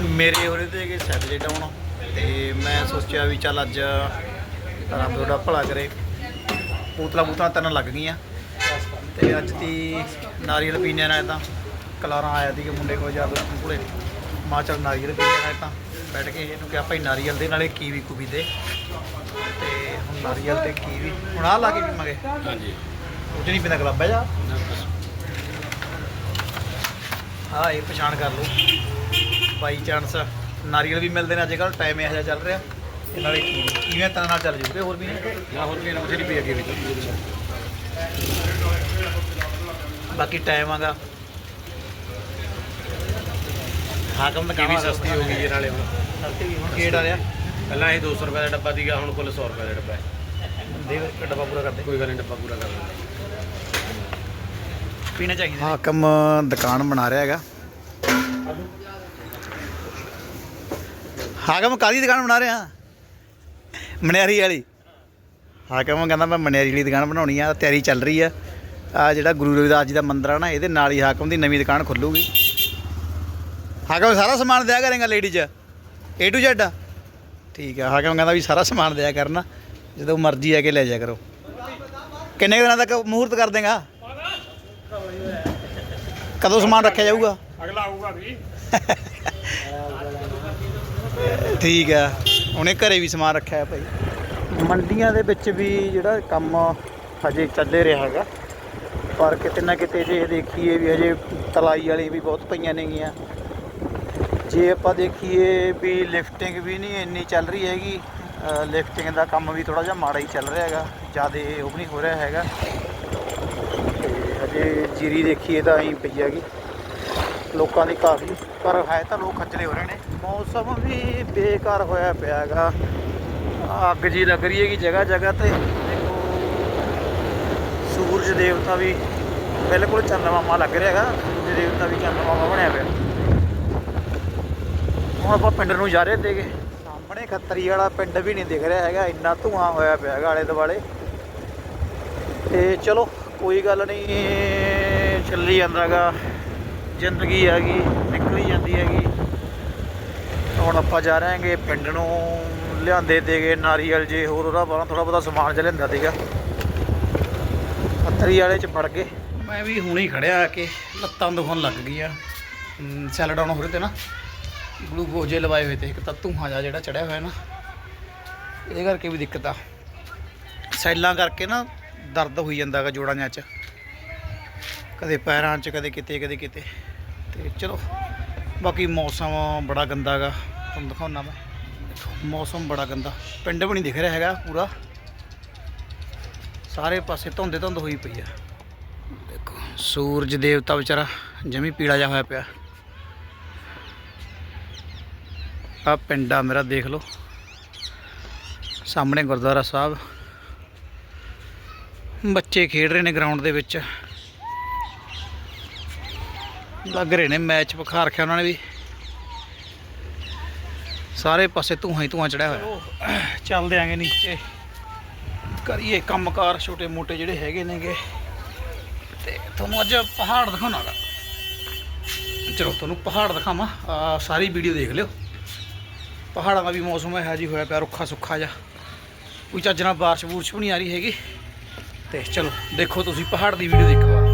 ਮੇਰੇ ਹੋਰੇ ਤੇ ਕਿ ਸੈਟਰਡੇ ਡਾਊਨ ਤੇ ਮੈਂ ਸੋਚਿਆ ਵੀ ਚੱਲ ਅੱਜ ਰੱਬ ਤੁਹਾਡਾ ਭਲਾ ਕਰੇ। ਬੋਤਲਾਂ ਬੋਤਲਾਂ ਤਨ ਲੱਗ ਗਈਆਂ। ਤੇ ਅੱਜ ਦੀ ਨਾਰੀਅਲ ਪੀਣੇ ਨਾਲ ਤਾਂ ਕਲਾਰਾਂ ਆਇਆ ਸੀ ਕਿ ਮੁੰਡੇ ਕੋਲ ਜਾ ਕੇ ਕੋਲੇ ਮਾਂ ਚੱਲ ਨਾਰੀਅਲ ਪੀਣੇ ਨਾਲ ਤਾਂ ਬੈਠ ਕੇ ਇਹਨੂੰ ਕਿਹਾ ਭਾਈ ਨਾਰੀਅਲ ਦੇ ਨਾਲੇ ਕੀਵੀ ਕੁਵੀ ਦੇ। ਤੇ ਹੁਣ ਨਾਰੀਅਲ ਤੇ ਕੀਵੀ। ਹੁਣ ਆ ਲਾ ਕੇ ਪੀਵਾਂਗੇ ਹਾਂਜੀ। ਉਹ ਨਹੀਂ ਪੀਂਦਾ ਗਲਾਬਾ ਜਾ। ਹਾਂ ਇਹ ਪਛਾਣ ਕਰ ਲਓ। ਬਾਈ ਚਾਂਸ ਨਾਰੀਅਲ ਵੀ ਮਿਲਦੇ ਨੇ ਅੱਜ ਕੱਲ੍ਹ ਟਾਈਮ ਇਹੋ ਜਿਹਾ ਚੱਲ ਰਿਹਾ। ਤੇ ਨਾਲੇ ਕੀ ਕਿਵੇਂ ਤਰ੍ਹਾਂ ਨਾਲ ਚੱਲ ਜੂਗੇ ਹੋਰ ਵੀ ਨੇ ਨਾ ਹੋਰ ਵੀ ਨਾ ਬਥੇਰੀ ਪਈ ਅੱਗੇ ਵੀ ਬਾਕੀ ਟਾਈਮ ਆਗਾ। ਹਾਕਮ ਦਾ ਇਹ ਕੰਮ ਵੀ ਸਸਤੀ ਹੋ ਗਈ ਇਹ ਨਾਲੇ ਹੁਣ। ਸਸਤੀ ਹੁਣ ਕਿਹੜ ਆ ਰਿਹਾ। ਪਹਿਲਾਂ ਇਹ 200 ਰੁਪਏ ਦਾ ਡੱਬਾ ਸੀਗਾ ਹੁਣ ਕੁੱਲ 100 ਰੁਪਏ ਦਾ ਡੱਬਾ ਹੈ। ਦੇ ਡੱਬਾ ਪੂਰਾ ਕਰਦੇ। ਕੋਈ ਗੱਲ ਨਹੀਂ ਡੱਬਾ ਪੂਰਾ ਕਰ ਦਿੰਦੇ। ਪੀਣਾ ਚਾਹੀਦਾ। ਹਾਕਮ ਦੁਕਾਨ ਬਣਾ ਰਿਹਾ ਹੈਗਾ। ਹਾਕਮ ਕਾਦੀ ਦੁਕਾਨ ਬਣਾ ਰਿਹਾ? ਮਨਿਆਰੀ ਵਾਲੀ। ਹਾਕਮ ਕਹਿੰਦਾ ਮੈਂ ਮਨਿਆਰੀ ਵਾਲੀ ਦੁਕਾਨ ਬਣਾਉਣੀ ਆ ਤਿਆਰੀ ਚੱਲ ਰਹੀ ਆ। ਆ ਜਿਹੜਾ ਗੁਰੂ ਰਵਿਦਾਸ ਜੀ ਦਾ ਮੰਦਿਰ ਆ ਨਾ ਇਹਦੇ ਨਾਲ ਹੀ ਹਾਕਮ ਦੀ ਨਵੀਂ ਦੁਕਾਨ ਖੁੱਲੂਗੀ। ਹਾਕਮ ਸਾਰਾ ਸਮਾਨ ਦਿਆ ਕਰੇਗਾ ਲੇਡੀ ਚ। A to Z ਆ। ਠੀਕ ਆ ਹਾਕਮ ਕਹਿੰਦਾ ਵੀ ਸਾਰਾ ਸਮਾਨ ਦਿਆ ਕਰਨਾ ਜਦੋਂ ਮਰਜ਼ੀ ਆ ਕੇ ਲੈ ਜਾ ਕਰੋ। ਕਿੰਨੇ ਦਿਨਾਂ ਤੱਕ ਮੂਹਰਤ ਕਰ ਦੇਗਾ? ਕਦੋਂ ਸਮਾਨ ਰੱਖਿਆ ਜਾਊਗਾ? ਅਗਲਾ ਆਊਗਾ ਵੀ। ਠੀਕ ਆ। ਉਹਨੇ ਘਰੇ ਵੀ ਸਮਾਨ ਰੱਖਿਆ ਹੈ ਭਾਈ। ਮੰਡੀਆਂ ਦੇ ਵਿੱਚ ਵੀ ਜਿਹੜਾ ਕੰਮ ਹਜੇ ਚੱਲ ਰਿਹਾ ਹੈਗਾ। ਪਰ ਕਿਤੇ ਨਾ ਕਿਤੇ ਜੇ ਦੇਖੀਏ ਵੀ ਹਜੇ ਤਲਾਈ ਵਾਲੀ ਵੀ ਬਹੁਤ ਪਈਆਂ ਨੇਗੀਆਂ। ਜੇ ਆਪਾਂ ਦੇਖੀਏ ਵੀ ਲਿਫਟਿੰਗ ਵੀ ਨਹੀਂ ਇੰਨੀ ਚੱਲ ਰਹੀ ਹੈਗੀ ਲਿਫਟਿੰਗ ਦਾ ਕੰਮ ਵੀ ਥੋੜਾ ਜਿਹਾ ਮਾੜਾ ਹੀ ਚੱਲ ਰਿਹਾ ਹੈਗਾ। ਜ਼ਿਆਦਾ ਉਹ ਵੀ ਨਹੀਂ ਹੋ ਰਿਹਾ ਹੈਗਾ। ਤੇ ਹਜੇ ਜੀਰੀ ਦੇਖੀਏ ਤਾਂ ਐਂ ਪਈ ਹੈਗੀ। ਲੋਕਾਂ ਦੀ ਕਾਫੀ, ਪਰ ਹੈ ਤਾਂ ਲੋਕ ਖੱਜਲੇ ਹੋ ਰਹੇ ਨੇ। ਮੌਸਮ ਵੀ ਬੇਕਾਰ ਹੋਇਆ ਪਿਆ ਹੈਗਾ। ਅੱਗ ਜੀ ਲੱਗ ਰਹੀ ਹੈਗੀ ਜਗ੍ਹਾ ਜਗ੍ਹਾ ਤੇ। ਦੇਖੋ, ਸੂਰਜ ਦੇਵਤਾ ਵੀ ਬਿਲਕੁਲ ਚੰਦਮਾਮਾ ਲੱਗ ਰਿਹਾ ਹੈਗਾ। ਸੂਰਜ ਦੇਵਤਾ ਵੀ ਚੰਦਮਾਮਾ ਬਣਿਆ ਪਿਆ। ਹੁਣ ਆਪਾਂ ਪਿੰਡ ਨੂੰ ਜਾ ਰਹੇ ਤੇਗੇ ਸਾਹਮਣੇ ਖੱਤਰੀ ਵਾਲਾ ਪਿੰਡ ਵੀ ਨਹੀਂ ਦਿਖ ਰਿਹਾ ਹੈਗਾ। ਇੰਨਾ ਧੂਆਂ ਹੋਇਆ ਪਿਆ ਹੈਗਾ ਆਲੇ ਦੁਆਲੇ। ਤੇ ਚਲੋ, ਕੋਈ ਗੱਲ ਨਹੀਂ। ਚੱਲੀ ਜਾਂਦਾਗਾ। ਜ਼ਿੰਦਗੀ ਹੈਗੀ, ਨਿਕਲੀ ਜਾਂਦੀ ਹੈਗੀ। ਹੁਣ ਆਪਾਂ ਜਾ ਰਹੇ ਹਾਂਗੇ ਪਿੰਡ ਨੂੰ ਲਿਆਂਦੇ ਤੇਗੇ ਨਾਰੀਅਲ ਜੇ, ਹੋਰ ਉਹਦਾ ਬਾਹਰ ਥੋੜਾ ਬਹੁਤਾ ਸਮਾਨ ਜਿਹਾ ਲਿਆਂਦਾ ਸੀਗਾ। ਪੱਥਰੀ ਵਾਲੇ ਚ ਫੜ ਕੇ। ਮੈਂ ਵੀ ਹੁਣੇ ਹੀ ਖੜਿਆ ਆ ਕੇ, ਲੱਤਾਂ ਦੁਖਣ ਲੱਗ ਗਈਆਂ। ਸੈਲ ਡਾਊਨ ਹੋ ਰਹੇ ਤੇ ਨਾ ਗਲੂਕੋਜ਼ ਜੇ ਲਵਾਏ ਹੋਏ ਤੇ, ਇੱਕ ਤਾਂ ਧੂਆਂ ਜਿਹਾ ਜਿਹੜਾ ਚੜਿਆ ਹੋਇਆ ਨਾ, ਇਹਦੇ ਕਰਕੇ ਵੀ ਦਿੱਕਤ ਆ। ਸੈਲਾਂ ਕਰਕੇ ਨਾ ਦਰਦ ਹੋਈ ਜਾਂਦਾ ਗਾ ਜੋੜਾਂ ਜਿਹਾ ਚ। ਕਦੇ ਪੈਰਾਂ 'ਚ, ਕਦੇ ਕਿਤੇ ਕਦੇ ਕਿਤੇ। ਤੇ ਚਲੋ, ਬਾਕੀ ਮੌਸਮ ਬੜਾ ਗੰਦਾ ਗਾ ਤੁਹਾਨੂੰ ਦਿਖਾਉਣਾ ਮੈਂ। ਮੌਸਮ ਬੜਾ ਗੰਦਾ। ਪਿੰਡ ਵੀ ਨਹੀਂ ਦਿਖ ਰਿਹਾ ਹੈਗਾ ਪੂਰਾ। ਸਾਰੇ ਪਾਸੇ ਧੁੰਦੇ ਧੁੰਦ ਹੋਈ ਪਈ ਆ। ਦੇਖੋ, ਸੂਰਜ ਦੇਵਤਾ ਵਿਚਾਰਾ ਜਮੀ ਪੀਲਾ ਜਿਹਾ ਹੋਇਆ ਪਿਆ। ਆ ਪਿੰਡ ਆ, ਮੇਰਾ ਦੇਖ ਲਓ। ਸਾਹਮਣੇ ਗੁਰਦੁਆਰਾ ਸਾਹਿਬ। ਬੱਚੇ ਖੇਡ ਰਹੇ ਨੇ ਗਰਾਊਂਡ ਦੇ ਵਿੱਚ। ਲੱਗ ਰਹੇ ਨੇ ਮੈਚ ਵਿਖਾ ਰੱਖਿਆ ਉਹਨਾਂ ਨੇ ਵੀ। ਸਾਰੇ ਪਾਸੇ ਧੂਆਂ ਹੀ ਧੂਆਂ ਚੜਿਆ ਹੋਇਆ। ਚੱਲਦੇ ਆਂਗੇ ਨੀਚੇ। ਕਰੀਏ ਕੰਮਕਾਰ ਛੋਟੇ ਮੋਟੇ ਜਿਹੜੇ ਹੈਗੇ ਨੇਗੇ। ਤੇ ਤੁਹਾਨੂੰ ਅੱਜ ਪਹਾੜ ਦਿਖਾਉਣਾਗਾ। ਚਲੋ ਤੁਹਾਨੂੰ ਪਹਾੜ ਦਿਖਾਵਾਂ। ਸਾਰੀ ਵੀਡੀਓ ਦੇਖ ਲਿਓ। ਪਹਾੜਾਂ ਦਾ ਵੀ ਮੌਸਮ ਹੈ ਜੀ ਹੋਇਆ ਪਿਆ ਰੁੱਖਾ ਸੁੱਖਾ ਜਿਹਾ। ਕੋਈ ਚੱਜ ਨਾਲ ਬਾਰਿਸ਼ ਬੂਰਸ਼ ਵੀ ਨਹੀਂ ਆ ਰਹੀ ਹੈਗੀ। ਤੇ ਚਲੋ ਦੇਖੋ ਤੁਸੀਂ ਪਹਾੜ ਦੀ ਵੀਡੀਓ ਦੇਖੋ।